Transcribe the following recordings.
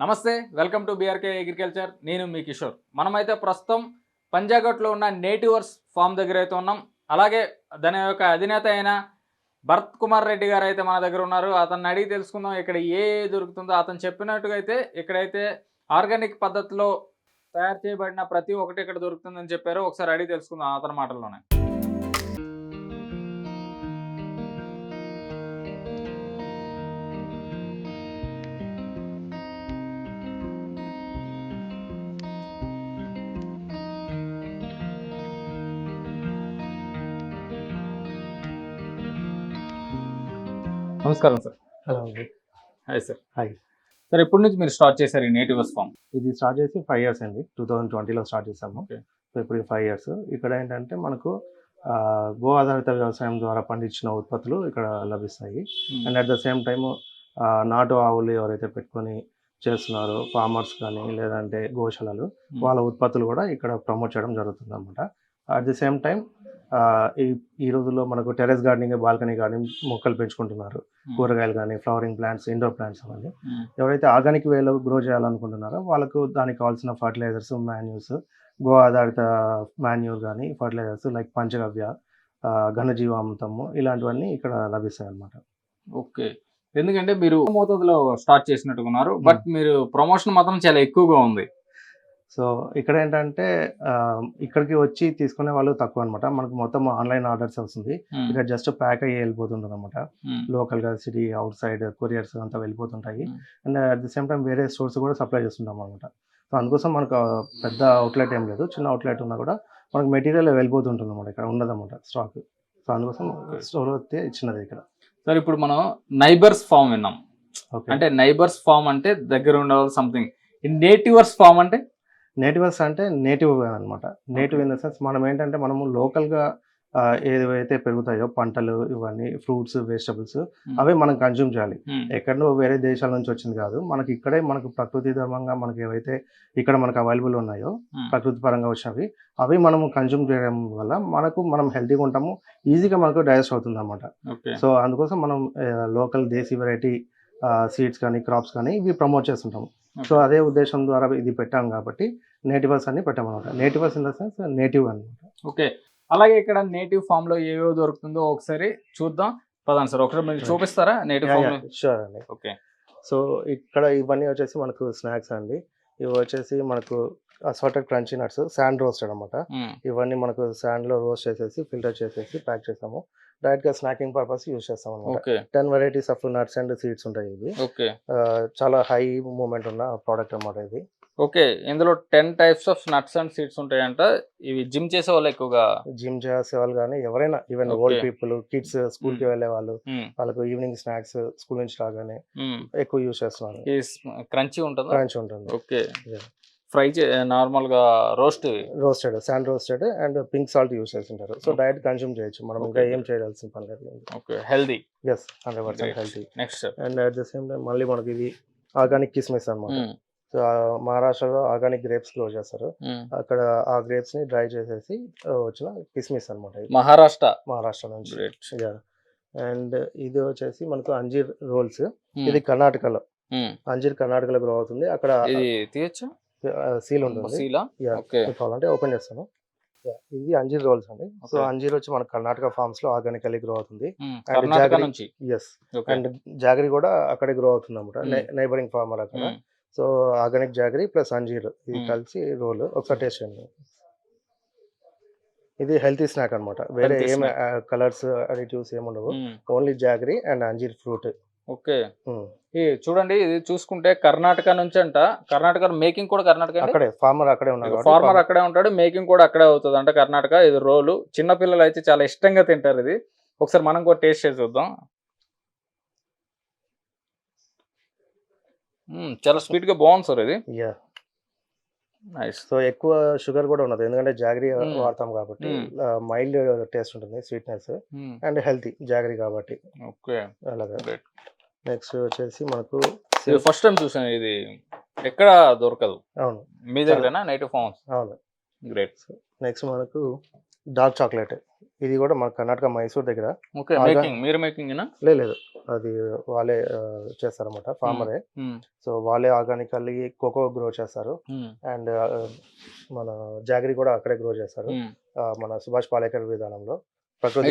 నమస్తే welcome to BRK agriculture నేను మీ కిషోర్. మనమైతే ప్రస్తుతం పంజాగట్లో ఉన్న నేటివర్స్ ఫామ్ దగ్గర అయితే ఉన్నాం. అలాగే దాని యొక్క అధినేత అయిన భరత్ కుమార్ రెడ్డి గారు అయితే మన దగ్గర ఉన్నారు. అతన్ని అడిగి తెలుసుకుందాం ఇక్కడ ఏ దొరుకుతుందో. అతను చెప్పినట్టుగా అయితే ఇక్కడైతే ఆర్గానిక్ పద్ధతిలో తయారు చేయబడిన ప్రతి ఒక్కటి ఇక్కడ దొరుకుతుందని చెప్పారు. ఒకసారి అడిగి తెలుసుకుందాం అతని మాటల్లోనే. నమస్కారం సార్. హలో అండి. Hi sir. Hi. సార్ ఎప్పటి నుంచి మీరు స్టార్ట్ చేశారు ఈ నేటివర్స్ ఫామ్? ఇది స్టార్ట్ చేసి ఫైవ్ ఇయర్స్ అండి. టూ థౌజండ్ ట్వంటీలో స్టార్ట్ చేసాము. సో ఇప్పుడు ఫైవ్ ఇయర్స్. ఇక్కడ ఏంటంటే మనకు గో ఆధారిత వ్యవసాయం ద్వారా పండించిన ఉత్పత్తులు ఇక్కడ లభిస్తాయి. And at the same time నాటు ఆవులు ఎవరైతే పెట్టుకొని చేస్తున్నారో ఫార్మర్స్ కానీ లేదంటే గోశాలలు వాళ్ళ ఉత్పత్తులు కూడా ఇక్కడ ప్రమోట్ చేయడం జరుగుతుంది అనమాట అట్ ది సేమ్ టైం ఈ ఈ రోజుల్లో మనకు టెరెస్ గార్డెనింగ్ బాల్కనీ గార్డెనింగ్ మొక్కలు పెంచుకుంటున్నారు. కూరగాయలు కానీ ఫ్లవరింగ్ ప్లాంట్స్ ఇండోర్ ప్లాంట్స్ అవన్నీ. ఎవరైతే ఆర్గానిక్ వేలో గ్రో చేయాలనుకుంటున్నారో వాళ్ళకు దానికి కావాల్సిన ఫర్టిలైజర్స్ మాన్యూస్ గో ఆధారిత మాన్యూర్ కానీ ఫర్టిలైజర్స్ లైక్ పంచగవ్య ఘనజీవామృతము ఇలాంటివన్నీ ఇక్కడ లభిస్తాయి అన్నమాట ఓకే. ఎందుకంటే మీరు మోతాదులో స్టార్ట్ చేసినట్టున్నారు బట్ మీరు ప్రమోషన్ మాత్రం చాలా ఎక్కువగా ఉంది. సో ఇక్కడ ఏంటంటే ఇక్కడికి వచ్చి తీసుకునే వాళ్ళు తక్కువ అనమాట మనకు మొత్తం ఆన్లైన్ ఆర్డర్స్ వస్తుంది. ఇక్కడ జస్ట్ ప్యాక్ అయ్యి వెళ్ళిపోతుంటుంది అనమాట మ్మ్. లోకల్గా సిటీ అవుట్ సైడ్ కొరియర్స్ అంతా వెళ్ళిపోతుంటాయి. And at the same time వేరే స్టోర్స్ కూడా సప్లై చేస్తుంటాం అనమాట సో అందుకోసం మనకు పెద్ద అవుట్లెట్ ఏం లేదు. చిన్న అవుట్లెట్ ఉన్నా కూడా మనకు మెటీరియల్ వెళ్ళిపోతుంటుంది అనమాట ఇక్కడ ఉండదన్నమాట స్టాక్. సో అందుకోసం. స్టోర్ వస్తే ఇచ్చినది ఇక్కడ. సార్ ఇప్పుడు మనం నైబర్స్ ఫామ్ విన్నాం. ఓకే. అంటే నైబర్స్ ఫామ్ అంటే దగ్గర ఉండవాలి సంథింగ్. నేటివర్స్ ఫామ్ అంటే? నేటివర్స్ అంటే నేటివ్ అనమాట నేటివ్ ఇన్ ద సెన్స్ మనం ఏంటంటే మనము లోకల్గా ఏవైతే పెరుగుతాయో పంటలు ఇవన్నీ ఫ్రూట్స్ వెజిటబుల్స్ అవే మనం కన్జ్యూమ్ చేయాలి. ఎక్కడో వేరే దేశాల నుంచి వచ్చింది కాదు. మనకి ఇక్కడే మనకు ప్రకృతి ధర్మంగా మనకి ఏవైతే ఇక్కడ మనకు అవైలబుల్ ఉన్నాయో. ప్రకృతి పరంగా వచ్చినవి అవి మనము కన్జ్యూమ్ చేయడం వల్ల మనకు మనం హెల్తీగా ఉంటాము ఈజీగా మనకు డైజెస్ట్ అవుతుంది అనమాట సో అందుకోసం మనం లోకల్ దేశీ వెరైటీ సీడ్స్ కానీ క్రాప్స్ కానీ ఇవి ప్రమోట్ చేస్తుంటాము. సో అదే ఉద్దేశం ద్వారా ఇది పెట్టాం కాబట్టి నేటివర్స్ అని పెట్టామన్నమాట Nativers in the sense native అనమాట ఓకే. అలాగే ఇక్కడ నేటివ్ ఫామ్లో ఏవేవో దొరుకుతుందో ఒకసారి చూద్దాం. పదాం సార్ ఒకసారి మీరు చూపిస్తారా నేటివ్ ఫామ్ షూర్ అండి. ఓకే. సో ఇక్కడ ఇవన్నీ వచ్చేసి మనకు స్నాక్స్ అండి. ఇవి వచ్చేసి మనకు assorted crunchy nuts sand roasted అనమాట. ఇవన్నీ మనకు శాండ్లో రోస్ట్ చేసేసి ఫిల్టర్ చేసేసి ప్యాక్ చేసాము డైరెక్ట్గా స్నాకింగ్ పర్పస్ యూస్ చేస్తాం అనమాట ten varieties of nuts and seeds ఉంటాయి ఇవి. చాలా హై మూమెంట్ ఉన్న ప్రోడక్ట్ అనమాట ఇది. ఓకే ఇందులో ten types of nuts and seeds ఉంటాయంట ఇవి జిమ్ చేసే వాళ్ళు ఎక్కువగా జిమ్ చేసే వాళ్ళు కానీ ఎవరైనా ఈవెన్. ఓల్డ్ పీపుల్ కిడ్స్ స్కూల్కి. వెళ్ళే వాళ్ళు. వాళ్ళకు ఈవినింగ్ స్నాక్స్ స్కూల్ నుంచి రాగానే. ఎక్కువ యూస్ చేస్తున్నారు క్రంచీ ఉంటుందా క్రంచ్ ఉంటుంది ఓకే. ఫ్రై నార్మల్గా roast roasted sand roasted and pink salt use చేస్తుంటారు సో. డైరెక్ట్ కన్స్యూమ్ చేయొచ్చు మనం ఇంకా. ఏం చేయాల్సిన పని లేదు okay healthy yes hundred percent. Healthy next and at the same time మళ్ళీ మనకి ఇది ఆర్గానిక్ కిస్మిస్ అనమాట సో మహారాష్ట్రలో ఆర్గానిక్ గ్రేప్స్ గ్రో చేస్తారు. అక్కడ ఆ గ్రేప్స్ని డ్రై చేసేసి వచ్చిన కిస్మిస్ అనమాట మహారాష్ట్ర. మహారాష్ట్ర నుంచి. అండ్ ఇది వచ్చేసి మనకు అంజీర్ రోల్స్. ఇది కర్ణాటకలో. అంజీర్ కర్ణాటకలో గ్రో అవుతుంది. అక్కడ తీయచ్చా? సీల్ ఉంటుంది. కావాలంటే ఓపెన్ చేస్తాను. ఇది అంజీర్ రోల్స్ అండి. సో. అంజీర్ వచ్చి మన కర్ణాటక ఫార్మ్స్లో ఆర్గానికలీ గ్రో అవుతుంది. జాగరి- ఎస్ అండ్ జాగరి కూడా అక్కడే గ్రో అవుతుంది అనమాట. నైబరింగ్ ఫార్మర్ అక్కడ. సో ఆర్గానిక్ జాగరి ప్లస్ అంజీర్ ఇది. కలిసి రోల్ ఒకసారి టేస్ట్ చేయండి ఇది హెల్తీ స్నాక్ అన్నమాట. వేరే ఏం. కలర్స్ అడిటివ్స్ ఏముండవు. ఓన్లీ జాగరి అండ్ అంజీర్ ఫ్రూట్. ఓకే. ఈ చూడండి ఇది చూసుకుంటే కర్ణాటక నుంచి అంట కర్ణాటక మేకింగ్ కూడా కర్ణాటక అక్కడే ఫార్మర్ అక్కడే ఉన్నారు ఫార్మర్ అక్కడే ఉంటాడు మేకింగ్ కూడా అక్కడే అవుతుంది అంట కర్ణాటక. ఇది రోలు. చిన్న పిల్లలు అయితే చాలా ఇష్టంగా తింటారు ఇది. ఒకసారి మనం కూడా టేస్ట్ చేసి చూద్దాం. చాలా స్వీట్గా బాగుంది సార్ ఇది. యా నైస్ సో ఎక్కువ షుగర్ కూడా ఉండదు. ఎందుకంటే జాగరీ Hmm. వాడతాం కాబట్టి Hmm. మైల్డ్ టేస్ట్ ఉంటుంది స్వీట్నెస్ అండ్ హెల్తీ జాగరీ కాబట్టి. ఓకే అలాగే. నెక్స్ట్ వచ్చేసి మనకు ఫస్ట్ టైం చూసాను ఇది ఎక్కడ దొరకదు. అవును. మీ దగ్గరనా? నైట్ ఫార్మ్స్ అవును. గ్రేట్ నెక్స్ట్ మనకు డార్క్ చాక్లెట్ ఇది కూడా మన కర్ణాటక మైసూర్ దగ్గర. ఓకే ఆగా- మేకింగ్. మీరు మేకింగ్ లే లేదు. అది వాళ్ళే చేస్తారన్నమాట ఫార్మరే సో వాళ్ళే ఆర్గానికల్లీ కోకో గ్రో చేస్తారు. అండ్ మన జాగరి కూడా అక్కడే గ్రో చేస్తారు. మన సుభాష్ పాలేకర్ విధానంలో.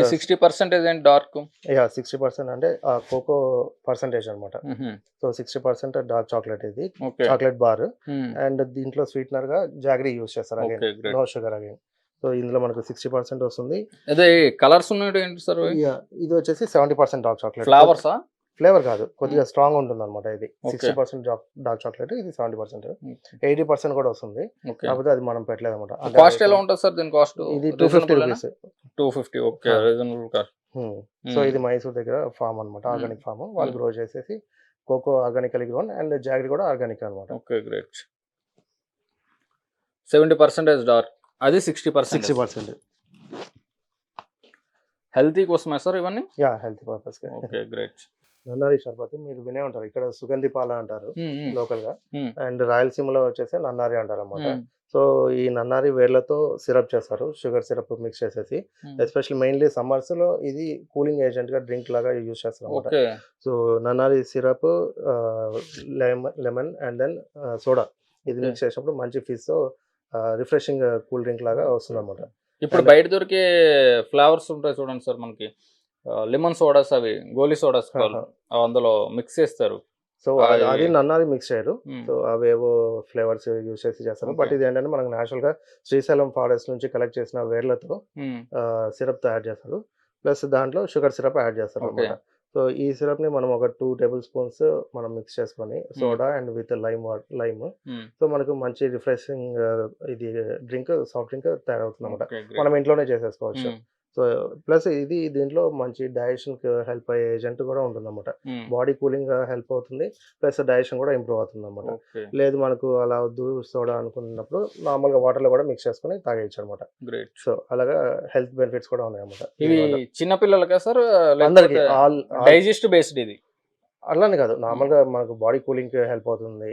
సిక్స్టీ పర్సెంటేజ్ ఏంటి డార్క్? సిక్స్టీ పర్సెంట్ అంటే కోకో పర్సంటేజ్ అనమాట so sixty percent dark chocolate ఇది. Chocolate bar. అండ్ దీంట్లో స్వీట్నర్గా జాగరీ యూస్ చేస్తారు again. No sugar again. So ఇందులో మనకు సిక్స్టీ పర్సెంట్ వస్తుంది. అదే కలర్స్ ఉన్నాయి ఏంటి సార్ ఇది వచ్చేసి సెవెంటీ పర్సెంట్ డార్క్ చాక్లెట్ ఫ్లవర్సా ఫ్లేవర్ కాదు కొద్దిగా స్ట్రాంగ్ ఉంటుంది అనమాట ఇది. సిక్స్టీ పర్సెంట్ డార్క్ చాక్లెట్ ఇది సెవెంటీ పర్సెంట్ ఎయిటీ పర్సెంట్ కూడా వస్తుంది. కాకపోతే అది మనం పెట్టలేదు అనమాట కాస్ట్ ఎలా ఉంటుంది సార్ దీని కాస్ట్ ఇది two fifty rupees two fifty okay. Reasonable cost so ఇది మైసూర్ దగ్గర ఫామ్ అనమాట ఆర్గానిక్ ఫామ్ వాళ్ళు Hmm. గ్రో చేసేసి cocoa organical grown and jaggery కూడా ఆర్గానిక్ అనమాట okay great seventy percentage dark అది sixty percent sixty percent healthy కోసమే సార్ ఇవన్నీ? Yeah health purpose okay great nannari షర్బత్ మీరు వినే ఉంటారు. ఇక్కడ సుగంధి పాల అంటారు లోకల్గా. Hmm. అండ్ రాయలసీమలో వచ్చేసి నన్నారి అంటారు అనమాట సో ఈ నన్నారి వేర్లతో సిరప్ చేస్తారు. షుగర్ సిరప్ మిక్స్ చేసేసి. ఎస్పెషల్లీ మెయిన్లీ సమ్మర్స్లో ఇది కూలింగ్ ఏజెంట్గా డ్రింక్ లాగా యూజ్ చేస్తారు అనమాట so nannari syrup lemon and then soda. ఇది. మిక్స్ చేసినప్పుడు మంచి ఫిజ్తో రిఫ్రెషింగ్ కూల్ డ్రింక్ లాగా వస్తుంది అనమాట ఇప్పుడు బయట దొరికే ఫ్లేవర్స్ ఉంటాయి చూడండి సార్ మనకి లెమన్ సోడాస్ అవి గోలీ సోడాస్ అందులో మిక్స్ చేస్తారు సో అది- అది నన్నారి మిక్స్ చేయరు. సో అవేవో ఫ్లేవర్స్ యూజ్ చేసి చేస్తారు బట్. ఇది ఏంటంటే మనకు natural గా శ్రీశైలం ఫారెస్ట్ నుంచి కలెక్ట్ చేసిన వేర్లతో. సిరప్తో యాడ్ చేస్తారు ప్లస్ దాంట్లో షుగర్ సిరప్ యాడ్ చేస్తారు. అనమాట సో ఈ సిరప్ని మనం ఒక టూ టేబుల్ స్పూన్స్ మనం మిక్స్ చేసుకొని soda and with lime lime. So మనకు మంచి రిఫ్రెషింగ్ ఇది డ్రింక్ సాఫ్ట్ డ్రింక్ తయారవుతుంది అనమాట. మనం ఇంట్లోనే చేసేసుకోవచ్చు. సో ప్లస్ ఇది దీంట్లో మంచి డైజెషన్ హెల్ప్ అయ్యే ఏజెంట్ కూడా ఉంటుంది అనమాట. బాడీ కూలింగ్ హెల్ప్ అవుతుంది ప్లస్ డైజెషన్ కూడా ఇంప్రూవ్ అవుతుంది అనమాట లేదు మనకు అలా వద్దు సోడా అనుకున్నప్పుడు నార్మల్గా వాటర్లో కూడా మిక్స్ చేసుకొని తాగేయచ్చు అనమాట గ్రేట్. సో అలాగా హెల్త్ బెనిఫిట్స్ కూడా ఉన్నాయి అనమాట ఇవి చిన్న పిల్లలకా సార్? అందరికి ఆల్ డైజెస్ట్ బేస్డ్ ఇది? అలానే కాదు. నార్మల్గా మనకు బాడీ కూలింగ్ హెల్ప్ అవుతుంది.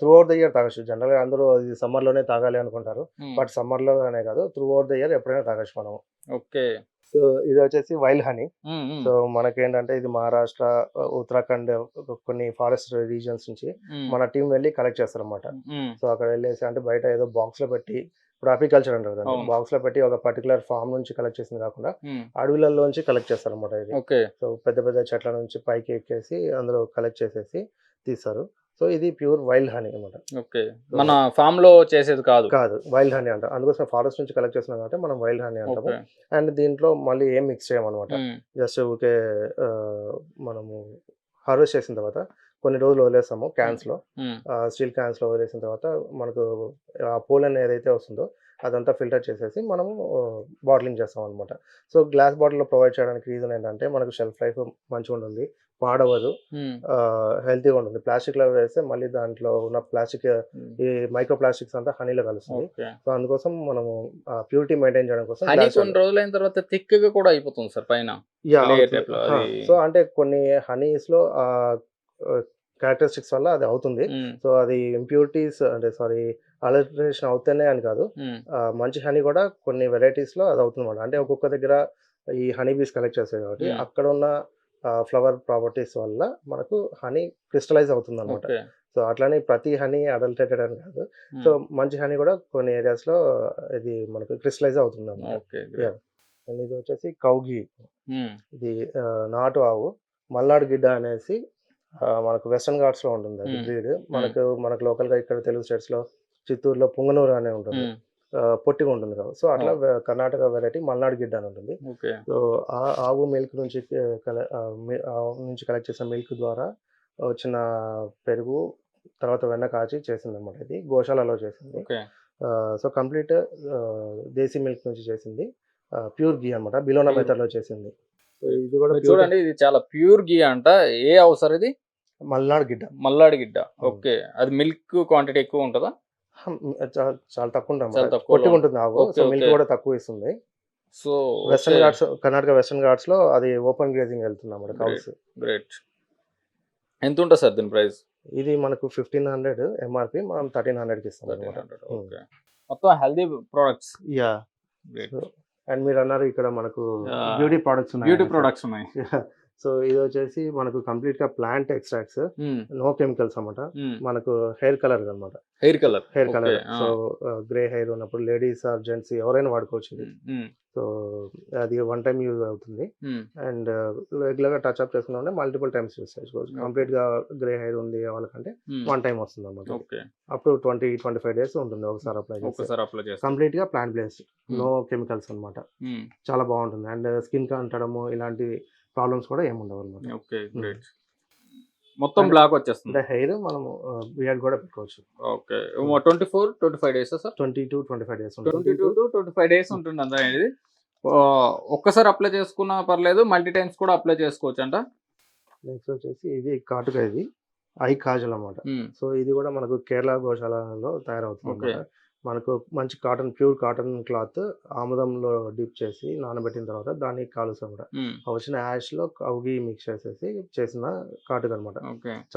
త్రూ అవుట్ ద ఇయర్ తాగొచ్చు. జనరల్గా అందరూ ఇది సమ్మర్లోనే తాగాలి అనుకుంటారు. బట్ సమ్మర్లోనే కాదు త్రూ అవుట్ ద ఇయర్ ఎప్పుడైనా తాగొచ్చు మనం. ఓకే. సో ఇది వచ్చేసి వైల్డ్ హనీ. సో మనకేంటంటే ఇది మహారాష్ట్ర ఉత్తరాఖండ్ కొన్ని ఫారెస్ట్ రీజియన్స్ నుంచి మన టీం వెళ్ళి కలెక్ట్ చేస్తారన్నమాట. సో అక్కడ వెళ్ళేసి అంటే బయట ఏదో బాక్స్లో పెట్టి ఇప్పుడు అగ్రికల్చర్ అంటారు దాన్ని. బాక్స్లో పెట్టి ఒక పర్టికులర్ ఫామ్ నుంచి కలెక్ట్ చేసింది కాకుండా అడవులలోంచి కలెక్ట్ చేస్తారన్నమాట ఇది. ఓకే. సో పెద్ద పెద్ద చెట్ల నుంచి పైకి ఎక్కేసి అందులో కలెక్ట్ చేసేసి తీస్తారు. సో ఇది ప్యూర్ వైల్డ్ హనీ అనమాట ఓకే. మన ఫామ్లో చేసేది కాదు. కాదు వైల్డ్ హనీ అంటాం. అందుకోసం ఫారెస్ట్ నుంచి కలెక్ట్ చేస్తున్నాం కాబట్టి మనం వైల్డ్ హనీ అంటాము. అండ్ దీంట్లో మళ్ళీ ఏం మిక్స్ చేయమన్నమాట. జస్ట్ ఊకే మనము హార్వెస్ట్ చేసిన తర్వాత కొన్ని రోజులు వదిలేస్తాము క్యాన్స్లో. స్టీల్ క్యాన్స్లో వదిలేసిన తర్వాత మనకు ఆ పోలన్ ఏదైతే వస్తుందో అదంతా ఫిల్టర్ చేసేసి మనము బాటిలింగ్ చేస్తాం అనమాట సో గ్లాస్ బాటిల్లో ప్రొవైడ్ చేయడానికి రీజన్ ఏంటంటే మనకు షెల్ఫ్ లైఫ్ మంచిగా ఉంటుంది పాడవదు హెల్తీగా ఉంటుంది. ప్లాస్టిక్లో వేస్తే మళ్ళీ దాంట్లో ఉన్న ప్లాస్టిక్ ఈ మైక్రో ప్లాస్టిక్స్ అంతా హనీలో కలుస్తుంది. సో అందుకోసం మనము ప్యూరిటీ మెయింటైన్ చేయడం కోసం హనీ కొన్ని రోజులైన తర్వాత థిక్గా కూడా అయిపోతుంది సార్ పైన. సో అంటే కొన్ని హనీస్లో క్యారెక్టరిస్టిక్స్ వల్ల అది అవుతుంది. సో అది ఇంప్యూరిటీస్ అంటే సారీ అలటరేషన్ అవుతేనే అని కాదు. మంచి హనీ కూడా కొన్ని వెరైటీస్లో అది అవుతుంది అనమాట అంటే ఒక్కొక్క దగ్గర ఈ హనీ బీస్ కలెక్ట్ చేస్తాయి కాబట్టి. అక్కడ ఉన్న ఫ్లవర్ ప్రాపర్టీస్ వల్ల మనకు హనీ క్రిస్టలైజ్ అవుతుంది అనమాట సో అట్లానే ప్రతి హనీ అడల్టేటెడ్ అని కాదు. సో మంచి హనీ కూడా కొన్ని ఏరియాస్లో ఇది మనకు క్రిస్టలైజ్ అవుతుంది అనమాట ఇది వచ్చేసి కౌగి ఇది నాటు ఆవు మల్నాడు గిడ్డ అనేసి మనకు వెస్టర్న్ ఘాట్స్లో ఉంటుంది అది. బ్రీడ్. మనకు మనకు లోకల్గా ఇక్కడ తెలుగు స్టేట్స్లో చిత్తూరులో పుంగనూరు అనే ఉంటుంది. పొట్టిగా ఉంటుంది కదా. సో అట్లా కర్ణాటక వెరైటీ మల్నాడు గిడ్డ అని ఉంటుంది. సో ఆ ఆవు మిల్క్ నుంచి నుంచి కలెక్ట్ చేసిన మిల్క్ ద్వారా వచ్చిన పెరుగు తర్వాత వెన్న కాచి చేసింది అనమాట ఇది. గోశాలలో చేసింది. సో కంప్లీట్ దేశీ మిల్క్ నుంచి చేసింది. ప్యూర్ గీ అనమాట బిలోనా Pure. మెథడ్లో చేసింది సో ఇది కూడా చూడండి ఇది చాలా ప్యూర్ గీ అంట. ఏ అవసరం ఇది? మల్నాడు గిడ్డ. మల్లాడి గిడ్డ. ఓకే. అది మిల్క్ క్వాంటిటీ ఎక్కువ ఉంటుందా? చాలా తక్కువ ఉంటుంది చాలా. తక్కువలో ఉంటుంది. ఆవు ఓకే, సో మిల్క్ ఓకే. కూడా తక్కువ ఇస్తుంది so Western Ghats Karnataka Western ఘాట్స్లో అది ఓపెన్ గ్రేజింగ్ వెళ్తుంది అన్నమాట కౌస్. గ్రేట్. ఎంత ఉంటుంది సార్ దీని ప్రైస్? ఇది మనకు ఫిఫ్టీన్ హండ్రెడ్ ఎంఆర్పి మనం థర్టీన్ హండ్రెడ్కి ఇస్తాం ఓకే. మొత్తం హెల్దీ ప్రొడక్ట్స్? యా. అండ్ మీరు అన్నారు ఇక్కడ మనకు Yeah. బ్యూటీ ప్రొడక్ట్స్ ఉన్నాయి. బ్యూటీ ప్రొడక్ట్స్ ఉన్నాయి. సో ఇది వచ్చేసి మనకు కంప్లీట్గా ప్లాంట్ ఎక్స్ట్రాక్ట్స్ నో కెమికల్స్ అన్నమాట. మనకు హెయిర్ కలర్ అన్నమాట. Hair colour. Hair colour. So grey hair ఉన్నప్పుడు లేడీస్ ఆర్ జెంట్స్ ఎవరైనా వాడుకోవచ్చు సో అది వన్ టైం యూజ్ అవుతుంది. అండ్ రెగ్యులర్గా టచ్ అప్ చేసుకున్నా మల్టిపుల్ టైమ్స్ యూస్ చేసుకోవచ్చు. కంప్లీట్గా గ్రే హెయిర్ ఉంది వాళ్ళకంటే వన్ టైం వస్తుంది అన్నమాట. Okay. Up to twenty twenty five days ఉంటుంది ఒకసారి అప్లై చేస్తాం. కంప్లీట్గా ప్లాంట్ బేస్డ్. నో కెమికల్స్ అన్నమాట. చాలా బాగుంటుంది. అండ్ స్కిన్ కంటడము ఇలాంటి ప్రాబ్లమ్స్ కూడా ఏమి ఉండవు అనమాట ఓకే గ్రేట్. మొత్తం బ్లాక్ వచ్చేస్తుంది. హెయిర్ మనము బియర్డ్ కూడా పెట్టుకోవచ్చు. Okay twenty four twenty five days sir? Twenty to twenty five days twenty two to twenty five days ఉంటుంది అంత ఇది ఆ, ఒక్కసారి అప్లై చేసుకున్నా పర్లేదు మల్టీ టైమ్స్ కూడా అప్లై చేసుకోవచ్చు అంట నెక్స్ట్ వచ్చేసి ఇది కాటుక ఇది ఐ కాజల్ అన్నమాట. సో ఇది కూడా మనకు కేరళ గోశాలలో తయారవుతుంది. మనకు మంచి కాటన్ ప్యూర్ కాటన్ క్లాత్ ఆముదంలో డిప్ చేసి నానబెట్టిన తర్వాత దాన్ని కాలుస్తాం కూడా వచ్చిన యాష్లో కౌగి మిక్స్ చేసేసి చేసిన కాటుక అనమాట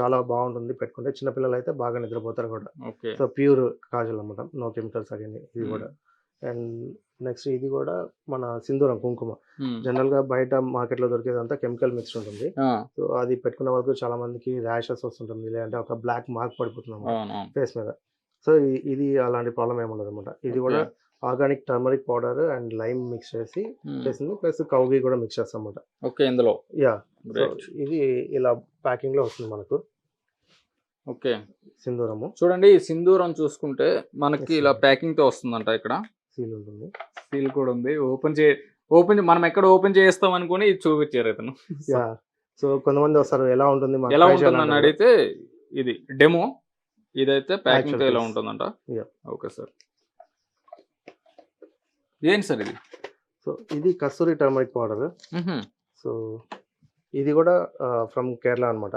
చాలా బాగుంటుంది పెట్టుకుంటే. చిన్నపిల్లలు అయితే బాగా నిద్రపోతారు కూడా. సో ప్యూర్ కాజల్ అన్నమాట. నో కెమికల్స్ అడిగింది ఇది కూడా. అండ్ నెక్స్ట్ ఇది కూడా మన సింధూరం కుంకుమ. జనరల్గా బయట మార్కెట్లో దొరికేదంతా కెమికల్ మిక్స్డ్ ఉంటుంది. సో అది పెట్టుకున్న వాళ్ళకు చాలా మందికి ర్యాషెస్ వస్తుంటుంది. లేదంటే ఒక బ్లాక్ మార్క్ పడిపోతుంది అవును ఫేస్ మీద. సో ఇది అలాంటి ప్రాబ్లం ఏమి ఉండదు అనమాట ఇది కూడా organic turmeric powder and lime mix చేసి చేసింది. ప్లస్ కౌగి కూడా మిక్స్ చేస్తాం అనమాట ఓకే ఇందులో? యా. ఇది ఇలా ప్యాకింగ్లో వస్తుంది మనకు. ఓకే. సింధూరము. చూడండి ఈ సింధూరం చూసుకుంటే మనకి ఇలా. ప్యాకింగ్తో వస్తుందంట ఇక్కడ. సీల్ ఉంటుంది. సీల్ కూడా ఉంది. ఓపెన్ చే ఓపెన్ మనం ఎక్కడ ఓపెన్ చేస్తాం అనుకుని ఇది చూపించారు ఇతను. యా. సో కొంతమంది వస్తారు ఎలా ఉంటుంది? ఎలా ఉంటుందని చేయాలంటారు. అడిగితే ఇది డెమో. ఇదైతే ప్యాకింగ్తో ఇలా. ఉంటుందంట. ఓకే సార్ ఏంటి సార్ ఇది? సో ఇది కస్తూరి టర్మరిక్ పౌడర్. సో ఇది కూడా ఫ్రమ్ కేరళ అన్నమాట.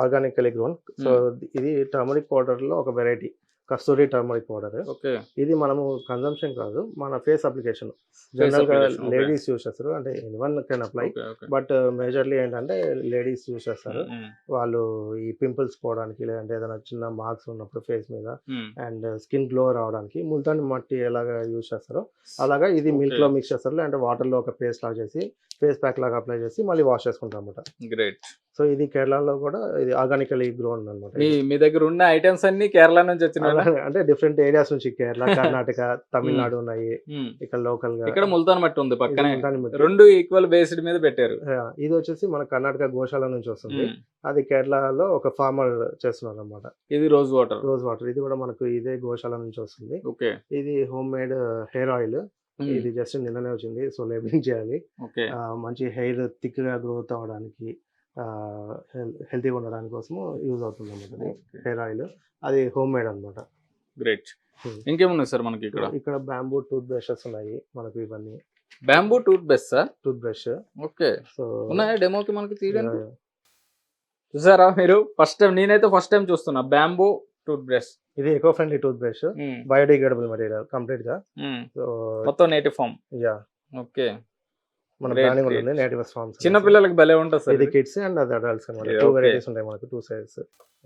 ఆర్గానికలీ గ్రోన్ సో ఇది టర్మరిక్ పౌడర్లో ఒక variety kasturi turmeric powder okay. ఇది మనము కన్జంప్షన్ కాదు మన ఫేస్ అప్లికేషన్ జనరల్గా. లేడీస్ యూస్ చేస్తారు. అంటే anyone can apply but majorly ఏంటంటే లేడీస్ యూస్ చేస్తారు. వాళ్ళు ఈ పింపుల్స్ పోవడానికి లేదంటే ఏదైనా చిన్న మార్క్స్ ఉన్నప్పుడు ఫేస్ మీద అండ్ స్కిన్ గ్లో రావడానికి ముల్తాన్ మట్టి ఎలాగా యూస్ చేస్తారో అలాగా ఇది మిల్క్లో మిక్స్ చేస్తారు. లేదంటే వాటర్లో ఒక పేస్ట్ లాగా చేసి ఫేస్ ప్యాక్ లాగా అప్లై చేసి మళ్ళీ వాష్ చేసుకుంటాం అనమాట గ్రేట్ సో ఇది కేరళలో కూడా ఇది ఆర్గానికలీ గ్రోన్ అనమాట మీ మీ దగ్గర ఉన్న ఐటమ్స్ అన్ని కేరళ నుంచి వచ్చిన అంటే డిఫరెంట్ ఏరియాస్ నుంచి కేరళ కర్ణాటక తమిళనాడు ఉన్నాయి. ఇక్కడ లోకల్గా ఇక్కడ ముల్తాన్ మట్టి ఉంది పక్కనే. రెండు ఈక్వల్ బేస్డ్ మీద పెట్టారు. ఇది వచ్చేసి మన కర్ణాటక గోశాల నుంచి వస్తుంది. మ్మ్. అది కేరళలో ఒక ఫార్మర్ చేస్తున్నారు అనమాట ఇది రోజ్ వాటర్ రోజ్ వాటర్ ఇది కూడా మనకు ఇదే గోశాల నుంచి వస్తుంది. ఓకే ఇది హోమ్ మేడ్ హెయిర్ ఆయిల్ ఇది జస్ట్ నిన్ననే వచ్చింది. సో లేబింగ్ చేయాలి మంచి హెయిర్ థిక్గా గ్రోత్ అవడానికి హెల్తీగా ఉండడానికి కోసము యూజ్ అవుతుంది అన్నమాట హెయిర్ ఆయిల్. అది హోమ్ మేడ్ అనమాట గ్రేట్. ఇంకేమున్నాయి సార్ మనకి ఇక్కడ? ఇక్కడ బ్యాంబూ టూత్ బ్రషెస్ ఉన్నాయి మనకు ఇవన్నీ. Bamboo toothbrush sir? Toothbrush okay. So ఉన్నాయా డెమోకి మనకి తీయడానికి? చూసారా మీరు? ఫస్ట్ టైం నేనైతే ఫస్ట్ టైం చూస్తున్నా బ్యాంబూ టూత్ బ్రష్ ఇది eco friendly toothbrush biodegradable material కంప్లీట్గా. సో మొత్తం నేటివ్ ఫామ్ యా ఓకే మన బ్రాండింగ్. ఉంటుంది నేటివ్ ఫార్మ్స్ చిన్న పిల్లలకి భలే ఉంటుంది సార్ ఇది. కిడ్స్ అండ్ అది అడల్ట్స్ అనమాట టూ. వెరైటీస్ ఉంటాయి మనకు టూ సైజెస్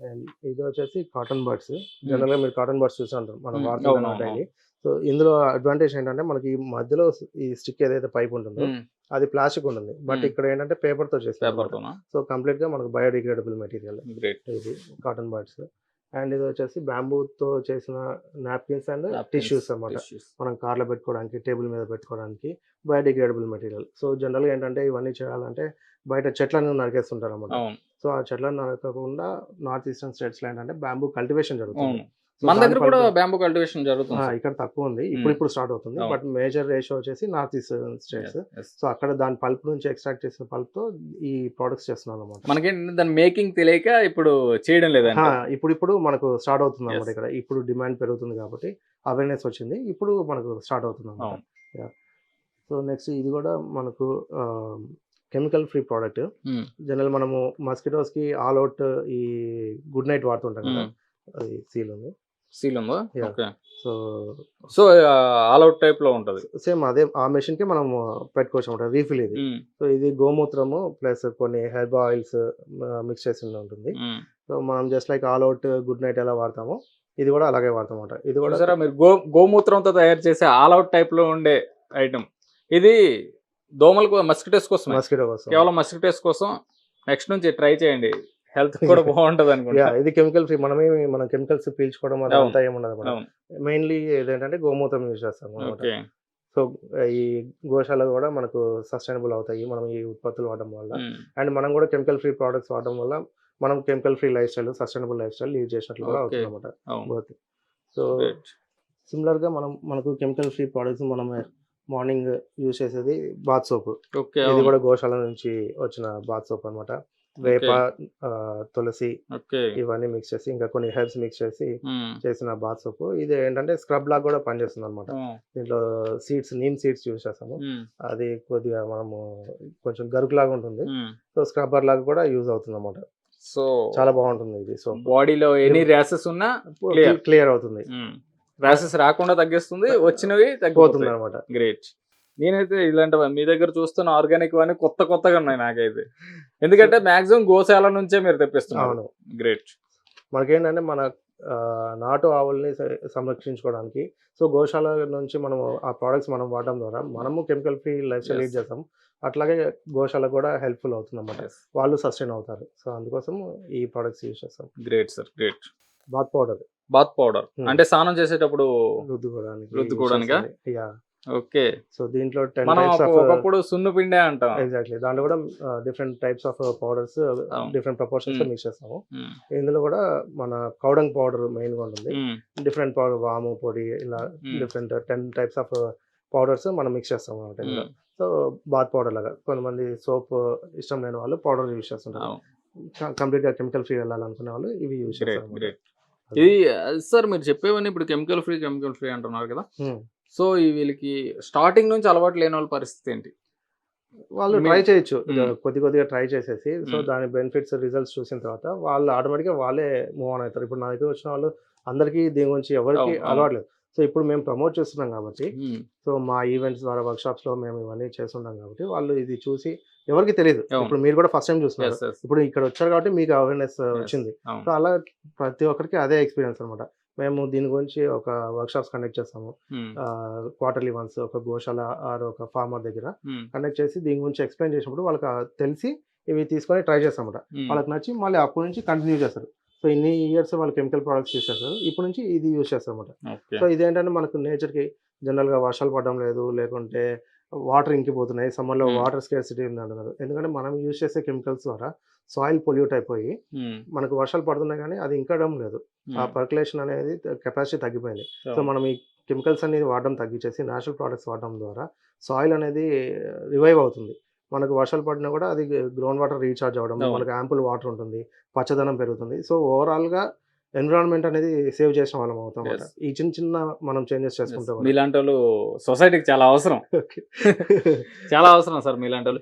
అండ్ ఇది వచ్చేసి కాటన్ బర్డ్స్ జనరల్గా మీరు కాటన్ బర్డ్స్ చూసి ఉంటారు మనం Hmm, వాడుతున్నాం. డైలీ సో ఇందులో అడ్వాంటేజ్ ఏంటంటే మనకి ఈ మధ్యలో ఈ స్టిక్ ఏదైతే పైప్ ఉంటుందో Hmm, అది ప్లాస్టిక్ ఉంటుంది. But Hmm. ఇక్కడ ఏంటంటే పేపర్తో చేస్తారు తోనా? సో కంప్లీట్గా మనకు బయోడిగ్రేడబుల్ మెటీరియల్ ఇది కాటన్ బర్డ్స్ అండ్ ఇది వచ్చేసి bamboo తో చేసిన నాప్కిన్స్ అండ్ టిష్యూస్ అన్నమాట. మనం కార్లో పెట్టుకోవడానికి టేబుల్ మీద పెట్టుకోవడానికి బయోడిగ్రేడబుల్ మెటీరియల్. సో జనరల్గా ఏంటంటే ఇవన్నీ చేయాలంటే బయట చెట్లను నరికేస్తుంటారు అన్నమాట అవును. సో ఆ చెట్లను నరకకుండా నార్త్ ఈస్టర్న్ స్టేట్స్లో ఏంటంటే బ్యాంబూ కల్టివేషన్ జరుగుతుంది. మన దగ్గర కూడా బ్యాంబూ కల్టివేషన్ జరుగుతుంది. ఇక్కడ తక్కువ ఉంది. ఇప్పుడు ఇప్పుడు స్టార్ట్ అవుతుంది. బట్ మేజర్ రేషియో వచ్చేసి నార్త్ ఈస్టర్న్ స్టేట్స్. సో అక్కడ దాని పల్ప్ నుంచి ఎక్స్ట్రాక్ట్ చేసిన పల్ప్తో ఈ ప్రొడక్ట్స్ చేస్తున్నాం అనమాట మనకి దాని మేకింగ్ తెలియక ఇప్పుడు చేయడం లేదండి ఇప్పుడు ఇప్పుడు మనకు స్టార్ట్ అవుతుంది అనమాట. ఇక్కడ. ఇప్పుడు డిమాండ్ పెరుగుతుంది కాబట్టి అవేర్నెస్ వచ్చింది. ఇప్పుడు మనకు స్టార్ట్ అవుతుంది అనమాట. సో నెక్స్ట్ ఇది కూడా మనకు కెమికల్ ఫ్రీ ప్రోడక్ట్ జనరల్ మనము మస్కిటోస్కి ఆల్ అవుట్ ఈ గుడ్ నైట్ వాడుతుంటాం కదా. అది సీల్ ఉంది. సీల్ ఉందా. Okay. So so All Out టైప్లో ఉంటది. సేమ్ అదే ఆ మెషిన్కి మనం పెట్టుకోవచ్చు అనమాట రీఫిల్ ఇది. సో ఇది గోమూత్రము ప్లస్ కొన్ని హెర్బ్ ఆయిల్స్ మిక్స్ చేసి ఉంటుంది. సో మనం just like All Out Good Knight ఎలా వాడతామో ఇది కూడా అలాగే వాడతాం అనమాట ఇది కూడా చూసారా మీరు? గో గోమూత్రంతో తయారు చేసే ఆల్ అవుట్ టైప్లో ఉండే ఐటమ్ ఇది దోమలకు మస్కిటోస్ కోసం మస్కిటో కోసం. కేవలం మస్కిటోస్ కోసం. నెక్స్ట్ నుంచి ట్రై చేయండి. హెల్త్ కూడా బాగుంటది అనుకుంటా. ఇది కెమికల్ ఫ్రీ. మనమే మనం కెమికల్స్ పీల్చుకోవడం. అదంతా ఏముండదు మెయిన్లీ ఏదేంటంటే గోమూత్రం యూజ్ చేస్తాం అనమాట సో ఈ గోశాల కూడా మనకు సస్టైనబుల్ అవుతాయి. మనం ఈ ఉత్పత్తులు వాడడం వల్ల. అండ్ మనం కూడా కెమికల్ ఫ్రీ ప్రోడక్ట్స్ వాడడం వల్ల మనం chemical free lifestyle sustainable lifestyle lead చేసినట్లు కూడా. అవుతుంది అనమాట సో Great. సిమిలర్గా మనం మనకు కెమికల్ ఫ్రీ ప్రోడక్ట్స్ మనం మార్నింగ్ యూజ్ చేసేది బాత్ సోప్ ఇది. కూడా గోశాల నుంచి వచ్చిన బాత్ సోప్ అన్నమాట. వేప తులసి ఇవన్నీ మిక్స్ చేసి ఇంకా కొన్ని హెర్బ్స్ మిక్స్ చేసి. చేసిన బాత్ సోప్ ఇది ఏంటంటే స్క్రబ్ లాగా కూడా పనిచేస్తుంది అనమాట. దీంట్లో సీడ్స్ నీమ్ సీడ్స్ యూజ్ చేస్తాము. అది కొద్దిగా మనము కొంచెం గరుకు లాగా ఉంటుంది. సో స్క్రబ్బర్ లాగా కూడా యూజ్ అవుతుంది అనమాట సో చాలా బాగుంటుంది ఇది సో బాడీలో ఎనీ ర్యాసెస్ ఉన్నా. క్లియర్ అవుతుంది. ర్యాసెస్ రాకుండా తగ్గిస్తుంది వచ్చినవి పోతుంది తగ్గిపోతుంది అనమాట గ్రేట్ నేనైతే ఇలాంటివి మీ దగ్గర చూస్తున్న ఆర్గానిక్ అన్ని కొత్త కొత్తగా ఉన్నాయి నాకైతే. ఎందుకంటే మాక్సిమం గోశాల నుంచే మీరు తెప్పిస్తున్నారు. గ్రేట్ మనకేంటంటే మన నాటు ఆవుల్ని సంరక్షించుకోవడానికి సో గోశాల నుంచి మనం ఆ ప్రోడక్ట్స్ మనం వాడడం ద్వారా మనము chemical free life style. Lead చేస్తాం. అట్లాగే గోశాల కూడా హెల్ప్ఫుల్ అవుతుంది అన్నమాట వాళ్ళు సస్టైన్ అవుతారు. సో అందుకోసం ఈ ప్రోడక్ట్స్ యూజ్ చేస్తాం. Great sir great bath powder bath powder. అంటే స్నానం చేసేటప్పుడు రుద్దుకోవడానికి రుద్దుకోవడానికా? యా ఓకే సో దీంట్లో టెన్ టైప్స్ ఆఫ్ ఒకప్పుడు సున్ను పిండే అంటాం ఎగ్జాక్ట్లీ దాంట్లో కూడా different types of powders. Different proportions Hmm. Mix చేస్తాము ఉమ్. ఇందులో కూడా మన కౌడంగ్ పౌడర్ మెయిన్గా ఉంటుంది. డిఫరెంట్ పౌడర్ వాము పొడి ఇలా Hmm. Different ten types of powders మనం మిక్స్ చేస్తాం అనమాట. సో బాత్ పౌడర్ లాగా కొంతమంది సోప్ ఇష్టం లేని వాళ్ళు పౌడర్ యూజ్ చేస్తుంటారు. కంప్లీట్గా కెమికల్ ఫ్రీ వెళ్ళాలనుకునే వాళ్ళు ఇవి యూజ్ చేస్తారు ఇది సార్ మీరు చెప్పేవన్నీ ఇప్పుడు కెమికల్ ఫ్రీ కెమికల్ ఫ్రీ అంటున్నారు కదా Hmm. సో ఈ వీళ్ళకి స్టార్టింగ్ నుంచి అలవాటు లేని వాళ్ళ పరిస్థితి ఏంటి వాళ్ళు ట్రై చేయొచ్చు. కొద్ది కొద్దిగా ట్రై చేసేసి సో. దాని బెనిఫిట్స్ రిజల్ట్స్ చూసిన తర్వాత వాళ్ళు ఆటోమేటిక్గా వాళ్ళే మూవ్ ఆన్ అవుతారు ఇప్పుడు నా దగ్గర వచ్చిన వాళ్ళు అందరికీ దీని గురించి ఎవరికి. అలవాట్లేదు సో ఇప్పుడు మేము ప్రమోట్ చేస్తున్నాం కాబట్టి. సో మా ఈవెంట్స్ ద్వారా వర్క్షాప్స్లో మేము ఇవన్నీ చేస్తుంటాం కాబట్టి వాళ్ళు ఇది చూసి ఎవరికి తెలియదు. ఇప్పుడు మీరు కూడా ఫస్ట్ టైం చూస్తున్నారు. ఇప్పుడు ఇక్కడ వచ్చారు కాబట్టి మీకు అవేర్నెస్ వచ్చింది. సో అలా ప్రతి ఒక్కరికి అదే ఎక్స్పీరియన్స్ అనమాట మేము దీని గురించి ఒక వర్క్షాప్స్ కండక్ట్ చేస్తాము. క్వార్టర్లీ వన్స్ ఒక గోశాల ఆర్ ఒక ఫార్మర్ దగ్గర. కండక్ట్ చేసి దీని గురించి ఎక్స్ప్లెయిన్ చేసినప్పుడు వాళ్ళకి తెలిసి ఇవి తీసుకొని ట్రై చేస్తామన్నమాట ఉమ్. వాళ్ళకి నచ్చి మళ్ళీ అప్పటి నుంచి కంటిన్యూ చేస్తారు. సో ఇన్ని ఇయర్స్ వాళ్ళు కెమికల్ ప్రోడక్ట్స్ యూస్ చేస్తారు. ఇప్పటి నుంచి ఇది యూస్ ఓకే. సో ఇదేంటంటే మనకు నేచర్కి జనరల్గా వర్షాలు పడడం లేదు. లేకుంటే వాటర్ ఇంకిపోతున్నాయి సమ్మర్లో. వాటర్ స్కేర్సిటీ ఉంది అంటున్నారు ఎందుకంటే మనం యూస్ చేసే కెమికల్స్ ద్వారా సాయిల్ పొల్యూట్ అయిపోయి. మనకు వర్షాలు పడుతున్నాయి కానీ అది ఇంకడం లేదు ఆ. పర్కులేషన్ అనేది కెపాసిటీ తగ్గిపోయింది సో. మనం ఈ కెమికల్స్ అనేది వాడడం తగ్గించేసి నేచురల్ ప్రోడక్ట్స్ వాడడం ద్వారా సాయిల్ అనేది రివైవ్ అవుతుంది మనకు వర్షాలు పడినా కూడా అది గ్రౌండ్ వాటర్ రీఛార్జ్ అవ్వడం. మనకు యాంపుల్ వాటర్ ఉంటుంది పచ్చదనం పెరుగుతుంది సో ఓవరాల్గా ఎన్విరాన్మెంట్ అనేది సేవ్ చేసిన వాళ్ళం అవుతాం. ఈ చిన్న చిన్న మనం చేంజెస్. చేసుకుంటాం మీలాంటి వాళ్ళు సొసైటీకి చాలా అవసరం. చాలా అవసరం సార్ మీలాంటి వాళ్ళు